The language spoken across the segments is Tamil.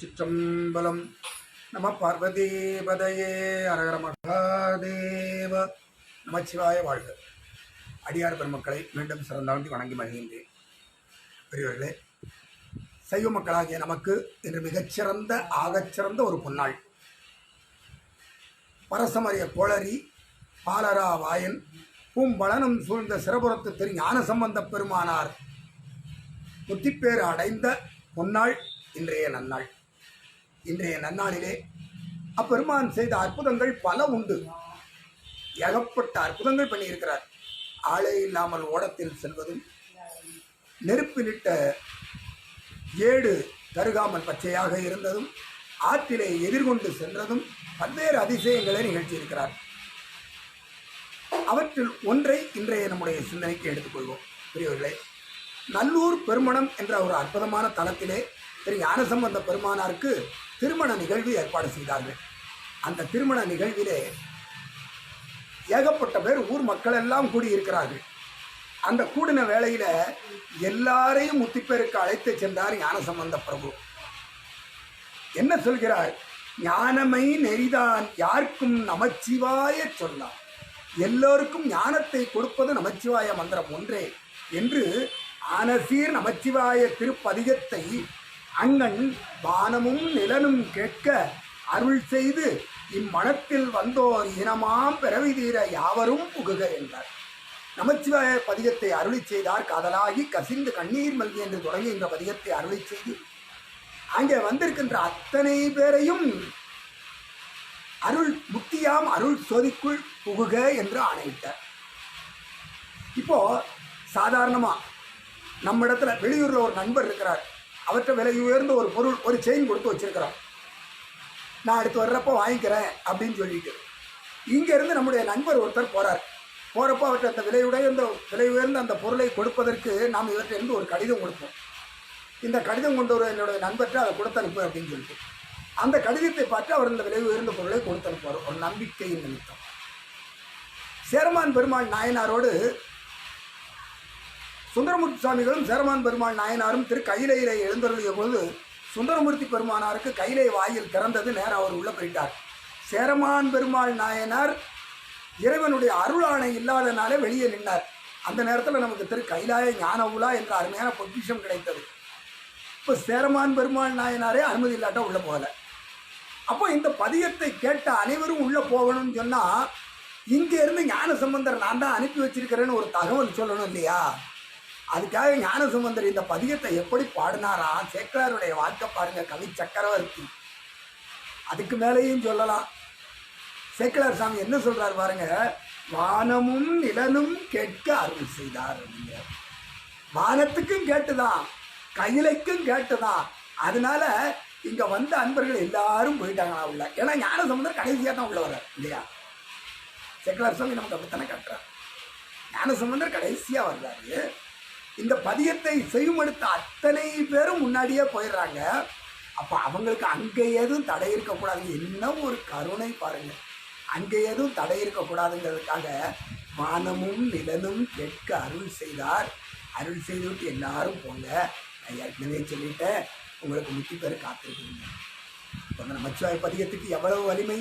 சிற்றம்பலம். நம பார்வதீபதையே. அரகர மகாதேவ. நமச்சிவாய வாழ்க. அடியார் பெருமக்களை மீண்டும் சிறந்தாண்டி வணங்கி மகிழ்கின்றேன். பெரியவர்களே சைவ மக்களாகிய நமக்கு இன்று மிகச்சிறந்த ஆகச்சிறந்த ஒரு பொன்னாள். பரசமரிய கோளரி பாலரா வாயன் பூம்பலனும் சூழ்ந்த சிறபுரத்து திரு ஞான சம்பந்த பெருமானார். முத்திப்பேறு அடைந்த பொன்னாள் இன்றைய நன்னாள். இன்றைய நன்னாளிலே அப்பெருமான் செய்த அற்புதங்கள் பல உண்டு. ஏகப்பட்ட அற்புதங்கள் பண்ணியிருக்கிறார். ஆளே இல்லாமல் ஓடத்தில் செல்வதும் நெருப்பிலிட்ட ஏடு தருகாமல் பச்சையாக இருந்ததும் ஆற்றிலே எதிர்கொண்டு சென்றதும் பல்வேறு அதிசயங்களை நிகழ்த்தியிருக்கிறார். அவற்றில் ஒன்றை இன்றைய நம்முடைய சிந்தனைக்கு எடுத்துக்கொள்வோம். பெரியவர்களே நல்லூர் பெருமணம் என்ற ஒரு அற்புதமான தளத்திலே திரு ஞானசம்பந்த பெருமானாருக்கு திருமண நிகழ்வு ஏற்பாடு செய்தார்கள். அந்த திருமண நிகழ்விலே ஏகப்பட்ட பேர் ஊர் மக்கள் எல்லாம் கூடியிருக்கிறார்கள். அந்த கூடின வேளையில் எல்லாரையும் முத்திப்பேருக்கு அழைத்து சென்றார் ஞானசம்பந்த பிரபு. என்ன சொல்கிறார்? ஞானமை நெறிதான் யாருக்கும் நமச்சிவாய சொல்லாம். எல்லோருக்கும் ஞானத்தை கொடுப்பது நமச்சிவாய மந்திரம் ஒன்றே. என்று ஆனசீர் நமச்சிவாய திருப்பதிகத்தை அங்கன் வானமும் நிலனும் கேட்க அருள் செய்து இம்மனத்தில் வந்தோர் இனமாம் பிறவி தீர யாவரும் புகுக என்றார். நமச்சிவாய பதிகத்தை அருளி செய்தார் காதலாகி கசிந்து கண்ணீர் மல்கி என்று தொடங்குகின்ற பதிகத்தை அருளி செய்து அங்கே வந்திருக்கின்ற அத்தனை பேரையும் அருள் முத்தியாம் அருள் சோதிக்குள் புகுக என்று ஆணையிட்டார். இப்போ சாதாரணமாக நம்ம இடத்துல ஒரு நண்பர் இருக்கிறார். அவர்கிட்ட விலை உயர்ந்த ஒரு பொருள் ஒரு செயின் கொடுத்து வச்சிருக்கிறோம். நான் அடுத்து வர்றப்போ வாங்கிக்கிறேன் அப்படின்னு சொல்லிட்டு. இங்கேருந்து நம்முடைய நண்பர் ஒருத்தர் போகிறார் போகிறப்போ அவர்கிட்ட அந்த விலை உயர்ந்த விலை உயர்ந்த அந்த பொருளை கொடுப்பதற்கு நாம் இவர்கிட்ட இருந்து ஒரு கடிதம் கொடுப்போம். இந்த கடிதம் கொண்டு வர என்னுடைய நண்பர்கிட்ட அதை கொடுத்து அனுப்பு அப்படின்னு சொல்லிட்டு. அந்த கடிதத்தை பார்த்து அவர் இந்த விலை உயர்ந்த பொருளை கொடுத்து அனுப்புவார். ஒரு நம்பிக்கையின் நிமித்தம். சேரமான் பெருமாள் நாயனாரோடு சுந்தரமூர்த்தி சுவாமிகளும் சேரமான் பெருமாள் நாயனாரும் திரு கையிலையிலே எழுந்தருளிய பொழுது சுந்தரமூர்த்தி பெருமானாருக்கு கைலை வாயில் திறந்தது நேரம் அவர் உள்ள போயிட்டார். சேரமான் பெருமாள் நாயனார் இறைவனுடைய அருளாணை இல்லாதனாலே வெளியே நின்றார் அந்த நேரத்தில் நமக்கு திரு கைலாய ஞான உலா என்ற அருமையான பொக்கிஷம் கிடைத்தது. இப்போ சேரமான் பெருமாள் நாயனாரே அனுமதி இல்லாட்டா உள்ளே போகலை. அப்போ இந்த பதியத்தை கேட்ட அனைவரும் உள்ளே போகணும்னு சொன்னால் இங்கேருந்து ஞான சம்பந்தர் நான் தான் அனுப்பி வச்சிருக்கிறேன்னு ஒரு தகவல் சொல்லணும் இல்லையா? அதுக்காக ஞான இந்த பதிகத்தை எப்படி பாடினாரா? சேக்கலாருடைய வாழ்க்கை பாருங்க கவி சக்கரவர்த்தி. அதுக்கு மேலேயும் சொல்லலாம். சேக்கலார் சாமி என்ன சொல்றாரு பாருங்க? வானமும் நிலனும் கேட்க அருள் செய்தார் அப்படிங்கிறார் வானத்துக்கும் கேட்டுதான் கையிலைக்கும் கேட்டுதான். அதனால இங்க வந்த அன்பர்கள் எல்லாரும் போயிட்டாங்களா உள்ள? ஏன்னா ஞான சம்பந்தர் கடைசியா தான் உள்ள வர்றார் இல்லையா? சேக்கலார் சாமி நமக்கு அப்படித்தானே காட்டுறார். ஞான சம்பந்தர் கடைசியா வர்றாரு. இந்த பதியத்தை செய்யுமெடுத்த அத்தனை பேரும் முன்னாடியே போயிடுறாங்க. அப்போ அவங்களுக்கு அங்கே எதுவும் தடை இருக்கக்கூடாது என்ன ஒரு கருணை பாருங்க. அங்கே எதுவும் தடை இருக்கக்கூடாதுங்கிறதுக்காக வானமும் நிலனும் கேட்க அருள் செய்தார். அருள் செய்துவிட்டு எல்லாரும் போங்க. நான் ஏற்கனவே சொல்லிட்டேன். உங்களுக்கு முத்தி பேர் காத்திருக்கீங்க அந்த நமச்சிவாய பதியத்துக்கு எவ்வளவு வலிமை?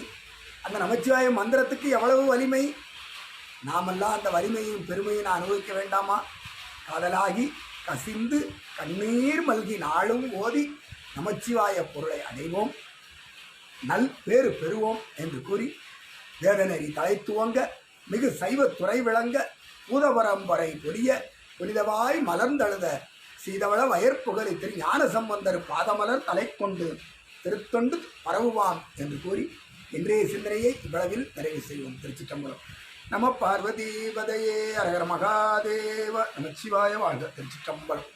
அந்த நமச்சிவாய மந்திரத்துக்கு எவ்வளவு வலிமை? நாமெல்லாம் அந்த வலிமையும் பெருமையும் நான் அனுபவிக்க வேண்டாமா? காதலாகி கசிந்து கண்ணீர் மல்கி நாளும் ஓதி நமச்சிவாய பொருளை அடைவோம். நல் பேறு பெறுவோம் என்று கூறி வேதநெறி தலை துவங்க மிகு சைவத்துறை துறை விளங்க பூதபரம்பரை பொரிய புனிதவாய் மலர்ந்தழுத சீதவள வயற்புகழி திரு ஞான சம்பந்தர் பாதமலர் தலை கொண்டு திருத்தொண்டு பரவுவாம் என்று கூறி இன்றைய சிந்தனையை இவ்வளவில் நிறைவு செய்வோம். திருச்சிட்டம்பலம் நம பார்வதி பதையே அரகர மகாதேவ நமச்சிவாய வாழ்க. திருச்சிற்றம்பலம்.